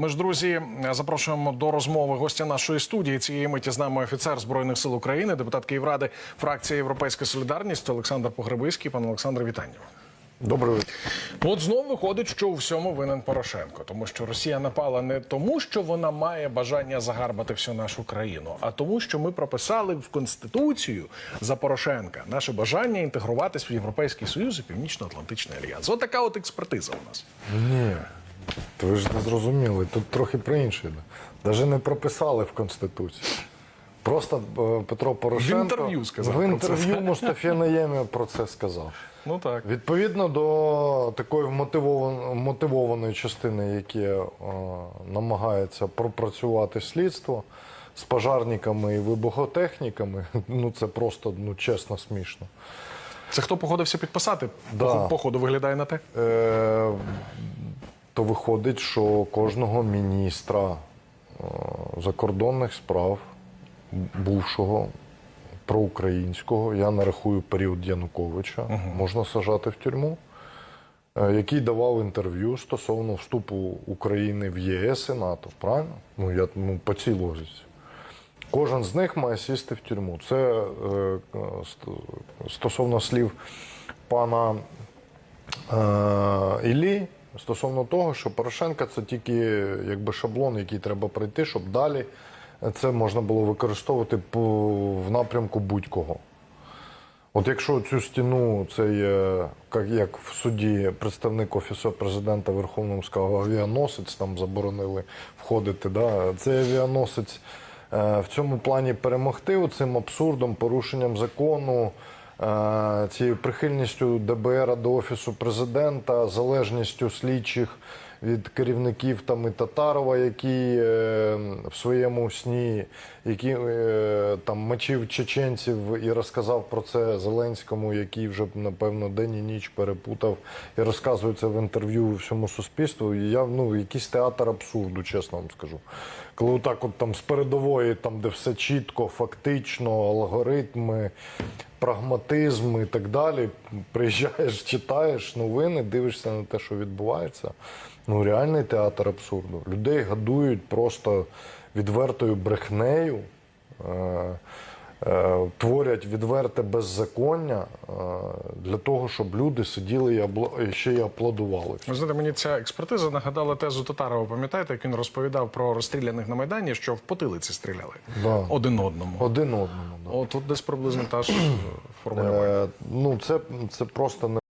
Ми ж, друзі, запрошуємо до розмови гостя нашої студії. Цієї миті з нами офіцер збройних сил України, депутат Київради, фракція Європейська Солідарність Олександр Погребиський. Пане Олександре, вітання. Добрий вечір. От знову виходить, що у всьому винен Порошенко, тому що Росія напала не тому, що вона має бажання загарбати всю нашу країну, а тому, що ми прописали в конституцію за Порошенка наше бажання інтегруватись в Європейський Союз і Північно-Атлантичний альянс. От така от експертиза у нас. Ні. То ви ж не зрозуміли. Тут трохи про інше. Даже не прописали в Конституції. Просто е, Петро Порошенко В інтерв'ю сказав в інтерв'ю Мустафі Наємі про це сказав. Ну так. Відповідно до такої мотивованої частини, які е, намагається пропрацювати слідство з пожарниками і вибухотехніками, ну це просто ну чесно смішно. Це хто погодився підписати? Да. По- Походу виглядає на те. Е, то виходить, що кожного міністра е, закордонних справ, бувшого проукраїнського, я нарахую період Януковича, можна сажати в тюрму, е, який давав інтерв'ю стосовно вступу України в ЄС і НАТО. Правильно? Ну, я ну, по цій логіці. Кожен з них має сісти в тюрму. Це е, стосовно слів пана е, Іллі стосовно того, що Порошенка це тільки якби шаблон, який треба пройти, щоб далі це можна було використовувати в напрямку будь-кого. От якщо цю стіну, цей, е, як, в суді представник Офісу президента Верховному сказав, авіаносець там заборонили входити, да, цей авіаносець е, в цьому плані перемогти цим абсурдом, порушенням закону, цією прихильністю ДБР до Офісу президента, залежністю слідчих від керівників там і Татарова, який е, в своєму сні, який е, там мочив чеченців і розказав про це Зеленському, який вже напевно день і ніч перепутав і розказує це в інтерв'ю всьому суспільству. І я ну якийсь театр абсурду, чесно вам скажу. Коли отак, от там з передової, там де все чітко, фактично, алгоритми. Прагматизм і так далі. Приїжджаєш, читаєш новини, дивишся на те, що відбувається. Ну, реальний театр абсурду. Людей гадують просто відвертою брехнею, е, е, творять відверте беззаконня е, для того, щоб люди сиділи і, ще й аплодували. Ви знаєте, мені ця експертиза нагадала тезу Татарова. Пам'ятаєте, як він розповідав про розстріляних на майдані, що в потилиці стріляли Да. один одному. Один одному. От тут десь приблизно та ж е, формулювання. Е, ну, це, це просто не.